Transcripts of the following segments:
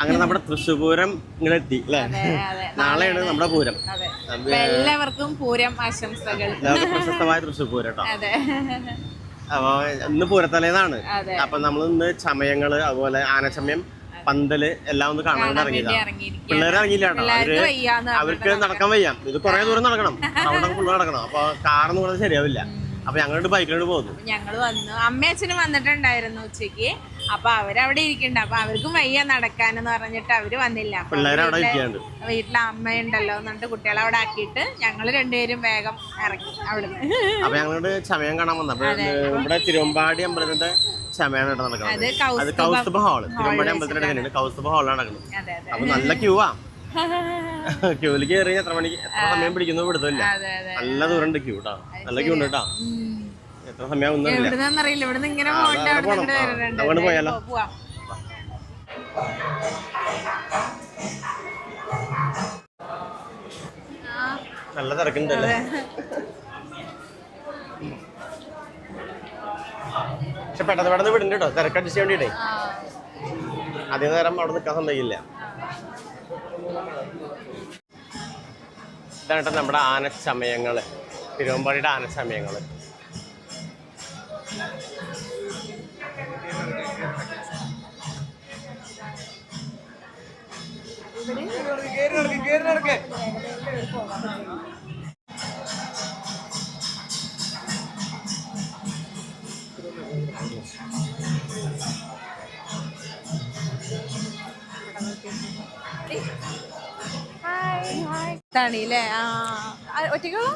അങ്ങനെ നമ്മുടെ തൃശ്ശൂർ പൂരം ഇങ്ങനെ എത്തി അല്ലേ നാളെയാണ് നമ്മുടെ പൂരം. എല്ലാവർക്കും പൂരം ആശംസകൾ. പ്രശസ്തമായ തൃശ്ശൂർ പൂരം കേട്ടോ അപ്പൊ ഇന്ന് പൂരത്തലേന്നാണ്. അപ്പൊ നമ്മൾ ഇന്ന് ചമയങ്ങൾ അതുപോലെ ആനച്ചമയം പന്തൽ എല്ലാം ഒന്ന് കാണാൻ വേണ്ടി ഇറങ്ങിയതാ. ഇറങ്ങിയിരിക്കുക പിള്ളേർ ഇറങ്ങിയില്ല അവർ അവർക്ക് നടക്കാൻ വയ്യ. ഇത് കുറെ ദൂരം നടക്കണം. അവിടെ ഫുള്ള് നടക്കണം. അപ്പൊ കാറൊന്നും കൂടെ ശരിയാവില്ല. അപ്പൊ ഞങ്ങളോട് ബൈക്കിലോട്ട് പോകുന്നു. ഞങ്ങൾ വന്നു. അമ്മയച്ഛനും വന്നിട്ടുണ്ടായിരുന്നു ഉച്ചയ്ക്ക് അപ്പൊ അവരവിടെ ഇരിക്കണ്ട. അപ്പൊ അവർക്കും വയ്യ നടക്കാനെന്ന് പറഞ്ഞിട്ട് അവർ വന്നില്ല. വീട്ടിലെ- അമ്മയുണ്ടല്ലോ എന്നിട്ട് കുട്ടികളെ അവിടെ ആക്കിയിട്ട് ഞങ്ങൾ രണ്ടുപേരും വേഗം ഇറങ്ങി അവിടുന്ന്. അപ്പൊ ഞങ്ങളോട് ചമയം കാണാൻ വന്ന. തിരുവമ്പാടി അമ്പലത്തിന്റെ ചമയാണ് നടക്കുന്നത്. അത് കൗസ്തുഭ ഹാൾ തിരുവമ്പാടി അമ്പലത്തിന്റെ കൗസ്തുഭ ഹാളാണ് നടക്കുന്നത്. അപ്പൊ നല്ല ക്യൂവാ ക്യൂവിൽ കയറി എത്ര മണിക്ക് എത്ര സമയം പിടിക്കുന്നു അതെ നല്ല ദൂരം ഉണ്ട് ക്യൂ കേട്ടോ നല്ല ക്യൂ ഉണ്ട് കേട്ടോ. എത്ര ഇവിടുന്ന് ഇങ്ങനെ അങ്ങോട്ട് പോയാലോ? നല്ല തിരക്കുണ്ടല്ലേ? പക്ഷെ പെട്ടെന്ന് പെട്ടെന്ന് വിടുന്നുണ്ട് കേട്ടോ. തിരക്കടിച്ച് വേണ്ടിയിട്ടേ ആ. അധിക നേരം അവിടെ നിൽക്കാൻ സമ്മതിക്കില്ല ഇതാണ് കേട്ടോ നമ്മുടെ സമയങ്ങൾ. തിരുവമ്പാടിയുടെ ആനച്ചമയങ്ങൾ തണിയില്ലേ ആ ഒറ്റയ്ക്കുള്ളൂ?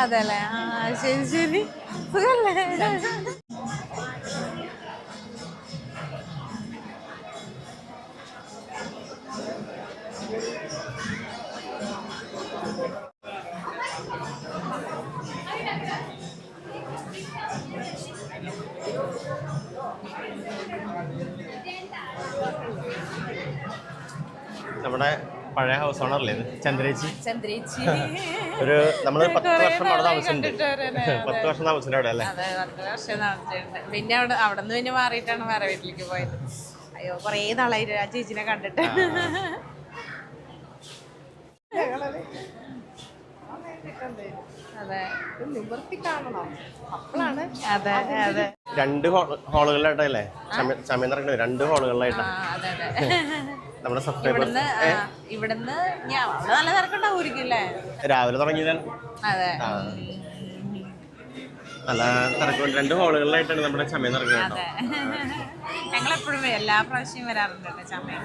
അതല്ലേ? ആ ശരി ശരി. സുഖല്ലേ? നമ്മുടെ പഴയ ഹൗസ് ഓണർ അല്ലേ ചന്ദ്രേച്ചി. ചന്ദ്രേച്ചി. ഒരു നമ്മൾ പത്ത് വർഷം അവിടെ താമസിച്ചിട്ടുണ്ട്. പത്ത് വർഷം താമസിച്ചിട്ടുണ്ട് അവിടെ അല്ലേ? പത്ത് വർഷം താമസിച്ചിട്ടുണ്ട്. പിന്നെ അവിടെ അവിടെ നിന്ന് പിന്നെ മാറിയിട്ടാണ് വേറെ വീട്ടിലേക്ക് പോയത്. അയ്യോ കുറേ നാളായി ആ ചേച്ചിനെ കണ്ടിട്ട്. അതെ. നിവർത്തി കാണണം അപ്പോഴാണ് അതെ അതെ രണ്ട് ഹാളുകളിലായിട്ടല്ലേ സമയം നടക്കുന്നത് രണ്ട് ഹാളുകളിലായിട്ടാണ് നമ്മുടെ സബ്സ്ക്രൈബേഴ്സ് ഇവിടുന്ന് നല്ല തിരക്കുണ്ടാവും രാവിലെ തുടങ്ങിയതാണ്. അതെ. നല്ല തിരക്കുണ്ട്. രണ്ട് ഹോളുകളിലായിട്ടാണ് നമ്മുടെ ചമയം നടക്കുന്നത് അതെ. ഞങ്ങളെപ്പോഴും എല്ലാ പ്രാവശ്യവും വരാറുണ്ട് കേട്ടോ ചമയം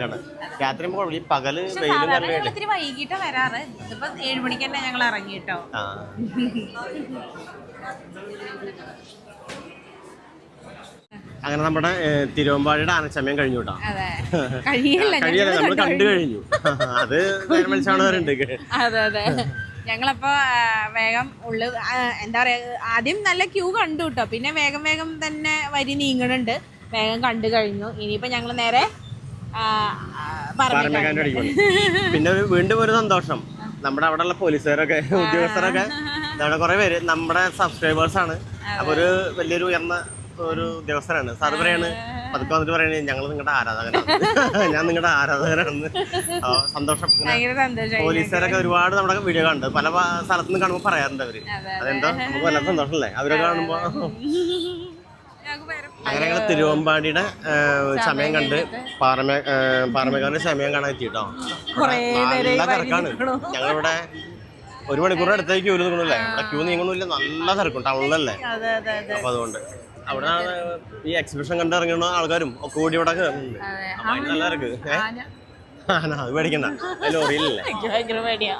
കാണാൻ. രാത്രി പോകുമ്പോൾ പകൽ വെയിലും ഞങ്ങൾ ഇത്തിരി വൈകിട്ടാ വരാറ്. ഇതിപ്പോ ഏഴ് മണിക്ക് തന്നെ ഞങ്ങൾ ഇറങ്ങി കേട്ടോ. അങ്ങനെ നമ്മുടെ തിരുവമ്പാടിയുടെ ആനച്ചമയം കഴിഞ്ഞു കേട്ടോ കഴിയില്ല നമ്മൾ കണ്ടു കഴിഞ്ഞു. അത് മനസ്സിലാണുണ്ട് അതെ അതെ. ഞങ്ങളപ്പോ വേഗം ഉള്ള എന്താ പറയാ ആദ്യം നല്ല ക്യൂ കണ്ടു കേട്ടോ പിന്നെ വേഗം വേഗം തന്നെ വരി നീങ്ങണുണ്ട്. വേഗം കണ്ടു കഴിഞ്ഞു. ഇനിയിപ്പോ ഞങ്ങൾ നേരെ പിന്നെ വീണ്ടും ഒരു സന്തോഷം. നമ്മുടെ അവിടെ ഉള്ള പോലീസുകാരൊക്കെ ഉദ്യോഗസ്ഥരൊക്കെ നമ്മുടെ കുറെ പേര് നമ്മുടെ സബ്സ്ക്രൈബേഴ്സ് ആണ്. അപ്പൊ ഒരു വലിയൊരു ഉയർന്ന ഒരു ഉദ്യോഗസ്ഥരാണ് സാർ പറയാണ് പതുക്കെ വന്നിട്ട് പറയണേ ഞങ്ങൾ നിങ്ങളുടെ ആരാധകനാണ് ഞാൻ നിങ്ങളുടെ ആരാധകനാണ് സന്തോഷം. പോലീസുകാരൊക്കെ ഒരുപാട് നമ്മുടെ വീഡിയോ കണ്ട് പല പ- സ്ഥലത്ത് നിന്ന് കാണുമ്പോൾ പറയാറുണ്ട് അവർ. അതെ, അതെന്താ? നമുക്ക് വല്ലാത്ത സന്തോഷമല്ലേ? അവരൊക്കെ കാണുമ്പോ അങ്ങനെ ഞങ്ങൾ തിരുവമ്പാടിയുടെ സമയം കണ്ട് പാറമേ പാറമേക്കാരുടെ സമയം കാണാൻ എത്തിട്ടോ. നല്ല തിരക്കാണ്. ഞങ്ങളിവിടെ ഒരു മണിക്കൂർ അടുത്തേക്ക് ക്യൂ നിൽക്കണല്ലേ ഇവിടെ ക്യൂ നീങ്ങണില്ല നല്ല തിരക്കും ടൗണിലല്ലേ? അപ്പൊ അതുകൊണ്ട്. അവിടെ ഈ എക്സിബിഷൻ കണ്ടിറങ്ങുന്ന ആൾക്കാരും ഒക്കെ കൂടി ഇവിടെ കയറുന്നുണ്ട് ആന. ആന, അത് പേടിക്കണ്ട. അത് ലോറിയിലല്ലേ ഭയങ്കര പേടിയാ.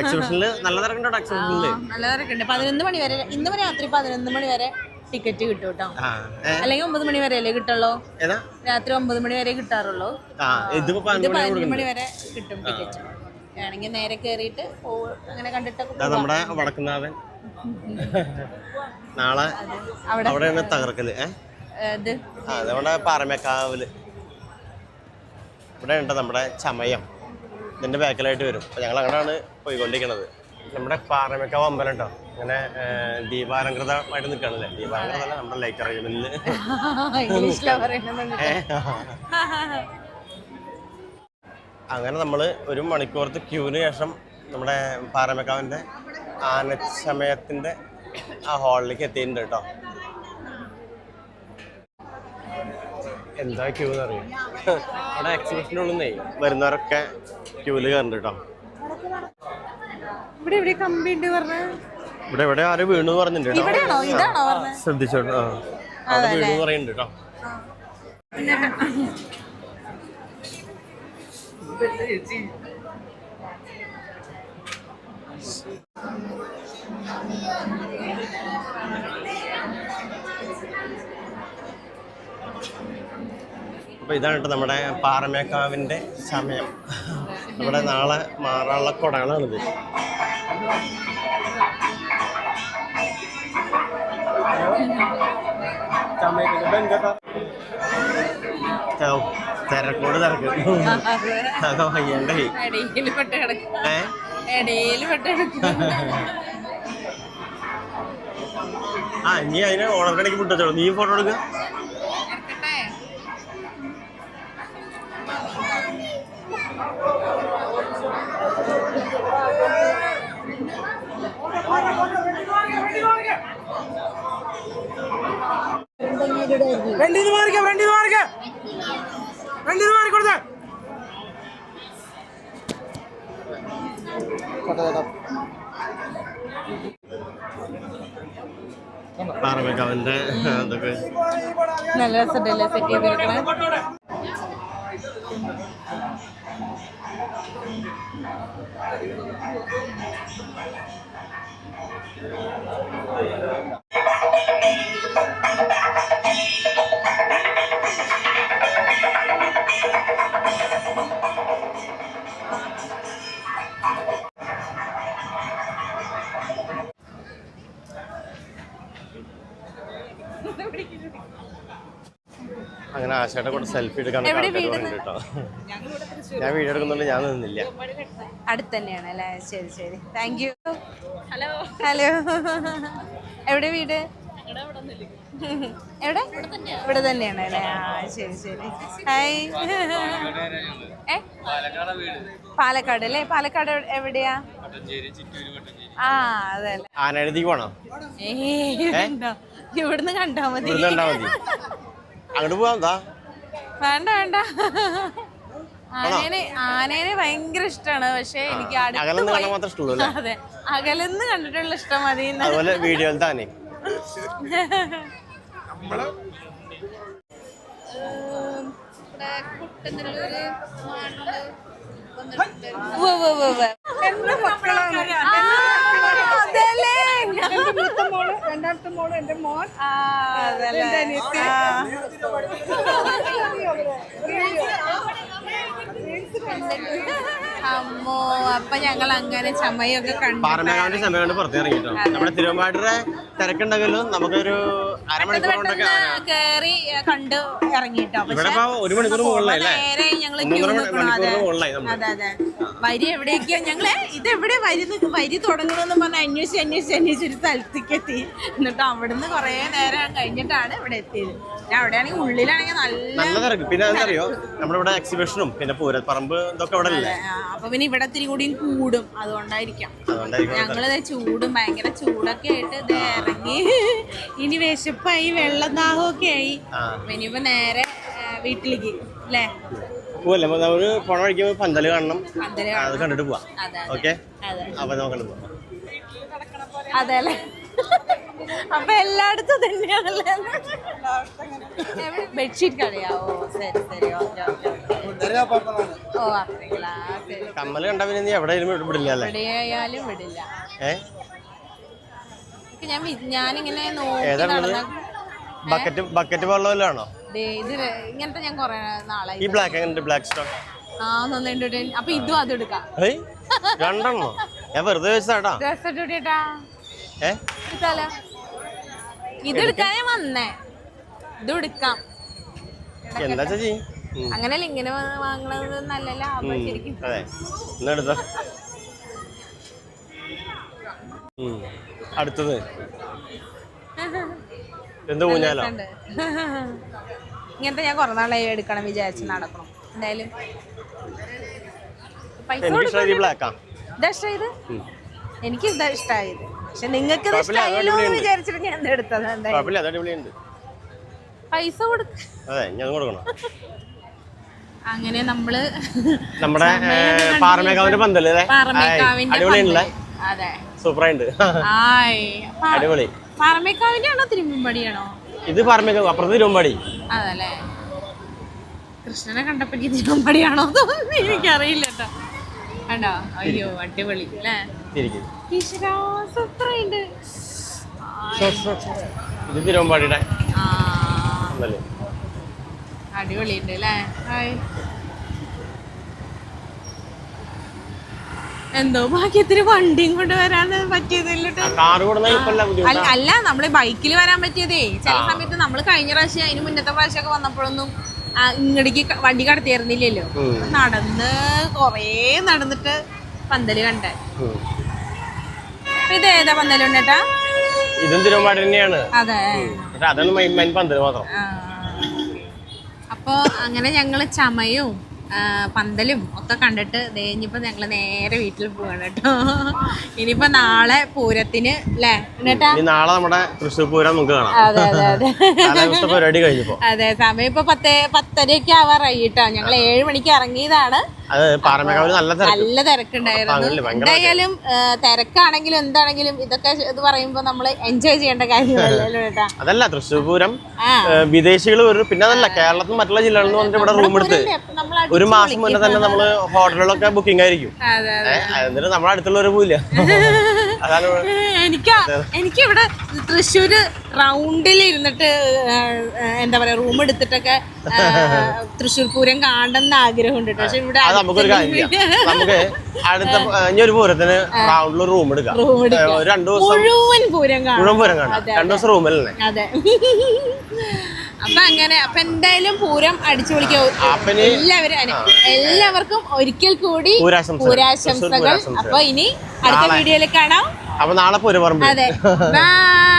എക്സിബിഷനിൽ നല്ല തിരക്കുണ്ടോ എക്സിബിഷനിൽ നല്ല തിരക്കുണ്ട്. പതിനൊന്ന് മണി വരെ ഇന്ന് രാത്രി പതിനൊന്ന് മണി വരെ ടിക്കറ്റ് കിട്ടും കേട്ടോ ആ അല്ലെങ്കിൽ ഒമ്പത് മണി വരെ അല്ലേ കിട്ടുള്ളൂ രാത്രി ഒമ്പത് മണി വരെ കിട്ടാറുള്ളൂ. ആ ഇതിപ്പോ ഇത് പതിനൊന്ന് മണി വരെ കിട്ടും ടിക്കറ്റ് വേണമെങ്കിൽ നേരെ കയറിയിട്ട് അങ്ങനെ കണ്ടിട്ടൊക്കെ നമ്മുടെ വടക്കുന്നാഥൻ. നാളെ അവിടെ? അവിടെയാണ് തകർക്കൽ നമ്മുടെ പാറമേക്കാവിൽ. ഇവിടെ ഉണ്ട് നമ്മുടെ ചമയം. ഇതിന്റെ ബാക്കിലായിട്ട് വരും. അപ്പൊ ഞങ്ങൾ അങ്ങനെയാണ് പോയിക്കൊണ്ടിരിക്കുന്നത് നമ്മുടെ പാറമേക്കാവ് അമ്പലം ഉണ്ടോ? ഇങ്ങനെ ദീപാലംകൃതമായിട്ട് ദീപാലങ്കൃതമായിട്ട് നിൽക്കണല്ലേ? ദീപാലങ്കൃതമല്ല നമ്മുടെ ലൈറ്റ് പറയുന്നത് അങ്ങനെ നമ്മൾ ഒരു മണിക്കൂറത്തെ ക്യൂവിന് ശേഷം നമ്മുടെ പാറമേക്കാവിന്റെ ആനച്ചമയത്തിന്റെ ആ ഹാളിലേക്ക് എത്തിയിട്ടുണ്ട് കേട്ടോ. എന്താ ക്യൂ എന്ന് അറിയും? അവിടെ നിന്നേ വരുന്നവരൊക്കെ ക്യൂവിൽ കയറുന്നുണ്ട് കേട്ടോ. ഇവിടെ ഇവിടെ കമ്പി ഉണ്ട് പറഞ്ഞ? ഇവിടെ ഇവിടെ ആരും വീണു എന്ന് പറഞ്ഞിട്ടുണ്ട് ഇവിടെയാണോ? ഇതാണോ പറഞ്ഞ? ശ്രദ്ധിച്ചോട്ടോ ആ. അവിടെ വീണു പറയുന്നുണ്ട് കേട്ടോ. അപ്പൊ ഇതാണ് കേട്ടോ നമ്മുടെ പാറമേക്കാവിന്റെ സമയം. നമ്മുടെ നാളെ മാറാളക്കോടാണ് ഉള്ളത് തിരക്കോട് തിരക്ക്. അതൊക്കെ വയ്യണ്ടേ ഇടയിൽ പെട്ട് കിടക്കും. ഏ? ഇടയിൽ ആ ഇനി അതിനെ ഓണറിനിടയ്ക്ക് വിട്ടോ നീ ഫോട്ടോ എടുക്ക. വണ്ടിന്ന് മാറിക്ക വണ്ടിന്ന് പാറമേക്കാവിന്റെ അതൊക്കെ. നല്ല രസമുണ്ടല്ലേ സെറ്റ് ചെയ്തിരിക്കണേ? ആശയുടെ കൂടെ സെൽഫി എടുക്കാൻ കേട്ടോ ഞാൻ വീഡിയോ എടുക്കുന്നുണ്ട് ഞാൻ നിന്നില്ല. അടുത്ത് തന്നെയാണ് അല്ലേ? ശരി ശരി. താങ്ക് യു ഹലോ ഹലോ എവിടെ വീട്? എവിടെ? ഇവിടെ തന്നെയാണ് അല്ലേ? ആ ശരി ശരി. ഹായ് ഏ? പാലക്കാട് അല്ലേ? പാലക്കാട് എവിടെയാ? ആ അതെ ആനഴുതിക്ക് പോണോ? ഏ. ഇവിടുന്ന് കണ്ടാ മതി. കണ്ടാ അങ്ങോട്ട് പോവാം വേണ്ട വേണ്ട. ആനേനെ ആനേനെ ഭയങ്കര ഇഷ്ടമാണ് പക്ഷെ എനിക്ക് അതെ. അകലെന്ന് കണ്ടിട്ടുള്ള ഇഷ്ടം മതി. അതുപോലെ വീഡിയോയിൽ തന്നെ. മോൻ. അമ്മോ അപ്പൊ ഞങ്ങൾ അങ്ങനെ ചമയൊക്കെ കണ്ടു പാറമേക്കാവിന്റെ സമയം കൊണ്ട് പുറത്ത് ഇറങ്ങിട്ടോ നമ്മുടെ തിരുവമ്പാടിയുടെ തിരക്കുണ്ടെങ്കിലും നമുക്കൊരു പെട്ടെന്ന് കേറി കണ്ടു ഇറങ്ങിട്ടോ പക്ഷെ അല്ലേ നേരെ ഞങ്ങൾ ക്യൂ നിൽക്കണം അതെ. അതെ അതെ. വരി എവിടേക്കാ ഞങ്ങൾ ഇതെവിടെ വരി വരി തുടങ്ങണമെന്ന് പറഞ്ഞ് അന്വേഷിച്ച് അന്വേഷിച്ച് അന്വേഷിച്ച് ഒരു സ്ഥലത്തേക്ക് എത്തി. എന്നിട്ട് അവിടുന്ന് കുറേ നേരം കഴിഞ്ഞിട്ടാണ് ഇവിടെ എത്തിയത്. അവിടെയാണെങ്കിൽ ഉള്ളിലാണെങ്കിൽ നല്ല തിരക്ക്. പിന്നെ എന്താറിയോ നമ്മുടെ ഇവിടെ എക്സിബിഷനും പിന്നെ പൂരപ്പറമ്പ് ഇതൊക്കെ ഇവിടെ ഇല്ലേ? ആ, അപ്പൊ പിന്നെ ഇവിടെ ഇത്തിരി കൂടിയും കൂടും. അതുകൊണ്ടായിരിക്കാം. ഞങ്ങളിത് ചൂടും ഭയങ്കര ചൂടൊക്കെ ആയിട്ട് ഇത് ഇറങ്ങി. ഇനി വിശപ്പായി വെള്ളം ദാഹമൊക്കെ ആയി. ഇനിയിപ്പോ നേരെ വീട്ടിലേക്ക് അല്ലേ? പോവല്ലേ? നമ്മൾ പോണ വഴിക്ക് പന്തൽ കാണണം. അത് കണ്ടിട്ട് പോവാം. ഓക്കെ? അപ്പൊ നമുക്ക് പോവാം. അതെ അല്ലേ? അപ്പൊ എല്ലായിടത്തും തന്നെയാണല്ലേ. ബെഡ്ഷീറ്റ് കളയാവോ ശരി ശരി ഓക്കെ ഓക്കെ ഓ അത്രയ്ക്കലാ ശരി കമ്മൽ കണ്ടാ പിന്നെ നീ എവിടെയും വിടില്ല അല്ലേ? എവിടെയായാലും വിടില്ല. ഞാൻ ഞാനിങ്ങനെ നോക്കി ബക്കറ്റ് ബക്കറ്റ് പോലുള്ള വല്ലതാണോ ദേ, ഇത് ഇങ്ങനത്തെ ഞാൻ കൊറേ നാളായി. ഈ ബ്ലാക്ക് എങ്ങനെ ബ്ലാക്ക് സ്റ്റോൺ ആ നന്നായിട്ട് അപ്പൊ ഇതും അതും എടുക്കാം. രണ്ടെണ്ണോ? ഞാൻ വെറുതെ വെച്ചാട്ടാ ഡ്രസ് ഇട്ടിട്ടാ ഏ? എടുത്താലോ ഇത് എടുക്കാനേ വന്നേ. ഇത് എടുക്കാം. എന്താ ചേച്ചി? അങ്ങനല്ല ഇങ്ങനെ വാങ്ങണത് നല്ല ലാഭം ശരിക്കും. അതെ. അടുത്തത്. എന്ത് ഊഞ്ഞാലോ? ഉണ്ട്. ഇങ്ങനത്തെ ഞാൻ കുറെ നാളായി എടുക്കണം വിചാരിച്ച് നടക്കണം. എന്തായാലും. പൈസ എനിക്ക് ഇതാ ഇഷ്ടമായത് പക്ഷെ നിങ്ങൾക്ക്. വിചാരിച്ചിട്ട് ഞാൻ എടുത്തത് പൈസ കൊടുക്ക. അതെ ഞാൻ കൊടുക്കണം. അങ്ങനെ നമ്മൾ നമ്മുടെ പാറമേക്കാവിന്റെ പന്തൽ അതെ. സൂപ്പറായിട്ടുണ്ട് അടിപൊളി. പാറമേക്കാവിന്റെ ആണോ തിരുമ്പടിയാണോ ഇത് പാറമേക്കാവ് അപ്പുറത്ത് തിരുവമ്പാടി. അതല്ലേ. കൃഷ്ണനെ കണ്ടപ്പോ തിരുമ്പടിയാണോ തോന്നുന്നു. എനിക്കറിയില്ല കേട്ടോ. കണ്ടോ? അയ്യോ അടിപൊളി അല്ലേ? തിരിക്കും ഇത് തിരുവമ്പാടിയുടെ. അടിപൊളിയുണ്ട് അല്ലേ? ഹായ് എന്തോ ഭാഗ്യത്തിന് വണ്ടിയും കൊണ്ട് വരാൻ പറ്റിയതില്ലിട്ട് അല്ല നമ്മൾ ബൈക്കിൽ വരാൻ പറ്റിയതേ. ചില സമയത്ത് നമ്മൾ കഴിഞ്ഞ പ്രാവശ്യം അതിന് മുന്നത്തെ പ്രാവശ്യമൊക്കെ വന്നപ്പോഴൊന്നും ഇങ്ങടേക്ക് വണ്ടി കടത്തിയിരുന്നില്ലല്ലോ. നടന്ന് കൊറേ നടന്നിട്ട് പന്തൽ കണ്ടേ. ഇത് ഏതാ പന്തലുണ്ടേട്ടാ ഇതും തിരുവമ്പാട് തന്നെയാണ്? അതെ. അതാണ് മെയിൻ പന്തൽ മാത്രം. അപ്പൊ അങ്ങനെ ഞങ്ങൾ ചമയും പന്തലും ഒക്കെ കണ്ടിട്ട് ദേഞ്ഞിപ്പോ ഇനിയിപ്പോ ഞങ്ങൾ നേരെ വീട്ടിൽ പോവാണ് കേട്ടോ. ഇനിയിപ്പോ നാളെ പൂരത്തിന് അല്ലേ നാളെ നമ്മുടെ തൃശ്ശൂർ പൂരം നമുക്ക് കാണാം. അതെ അതെ അതെ. പരിപാടി കഴിഞ്ഞപ്പോ അതെ സമയം ഇപ്പൊ പത്ത് പത്തരയൊക്കെ ആവാറായി കേട്ടോ. ഞങ്ങൾ ഏഴ് മണിക്ക് ഇറങ്ങിയതാണ്. നല്ല തിരക്ക്. നല്ല തിരക്കുണ്ടായിരുന്നു. എന്തായാലും തിരക്കാണെങ്കിലും എന്താണെങ്കിലും ഇതൊക്കെ ഇത് പറയുമ്പോ നമ്മൾ എൻജോയ് ചെയ്യേണ്ട കാര്യമല്ലല്ലോ അതല്ല തൃശ്ശൂർ പൂരം വിദേശികൾ വരും പിന്നെ അതല്ല കേരളത്തിൽ മറ്റുള്ള ജില്ലകളിൽ നിന്ന് വന്നിട്ട് ഇവിടെ റൂം എടുത്ത് നമ്മൾ ഒരു മാസം മുന്നേ തന്നെ നമ്മൾ ഹോട്ടലുകളൊക്കെ ബുക്കിംഗ് ആയിരിക്കും. എന്നിട്ട് നമ്മുടെ അടുത്തുള്ളവരെ പോയില്ല എനിക്ക് എനിക്ക് ഇവിടെ തൃശ്ശൂര് റൗണ്ടിൽ ഇരുന്നിട്ട് എന്താ പറയാ റൂം എടുത്തിട്ടൊക്കെ തൃശ്ശൂർ പൂരം കാണണമെന്ന് ആഗ്രഹമുണ്ട്. പക്ഷെ ഇവിടെ നമുക്ക് അടുത്ത ഏഹ്, ഇനി ഒരു പൂരത്തിന് റൗണ്ടിൽ റൂം എടുക്കാം. രണ്ടു ദിവസം മുഴുവൻ പൂരം കാണാം. മുഴുവൻ പൂരം കാണാം. രണ്ടു ദിവസം റൂമിലല്ലേ അതെ. അപ്പൊ അങ്ങനെ അപ്പൊ എന്തായാലും പൂരം അടിച്ചു വിളിക്കും എല്ലാവരും എല്ലാവർക്കും ഒരിക്കൽ കൂടി പൂരാശംസകൾ. അപ്പൊ ഇനി അടുത്ത വീഡിയോയിൽ കാണാം. അപ്പൊ നാളെ പൂരപ്പറമ്പ് അതെ. ബൈ